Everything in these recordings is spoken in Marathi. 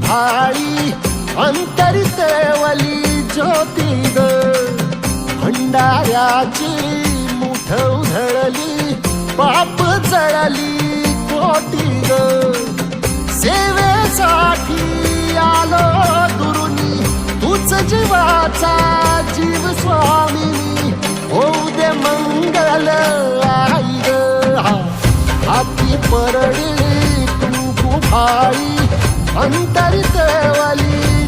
भाळी अंतरितवली ज्योती ग. भंडाऱ्याची मुठ उधळली पाप जळली कोटी ग. सेवेसाठी आलो दुरुनी तूच जीवाचा जीव स्वामी होऊ दे मंगल आई ग. हाती परडी आई अंतरित वाली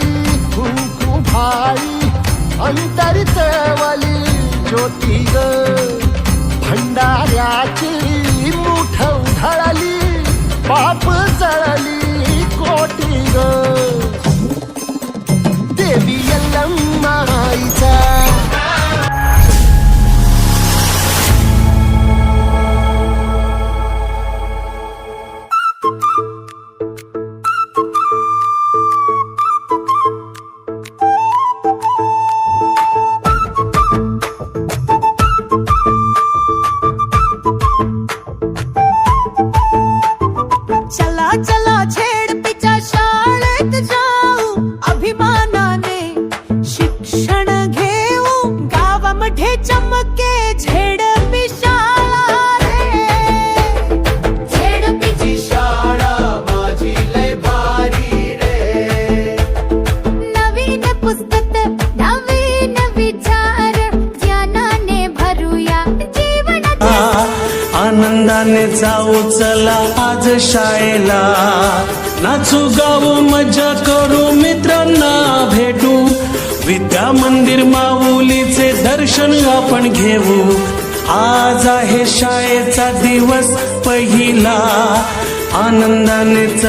ठाई भाई अंतरितवली ज्योती ग. भंडाऱ्याची मुठ उधळली पाप जळली कोटी ग. अभिमानाने आनंदाने जाऊ चला आज शाळेला. नाचू गाऊ मजा करू मित्रांना भेटू. विद्या मंदिर माऊलीचे दर्शन आपण घेऊ. आज आहे शाळेचा दिवस पहिला. आनंदाने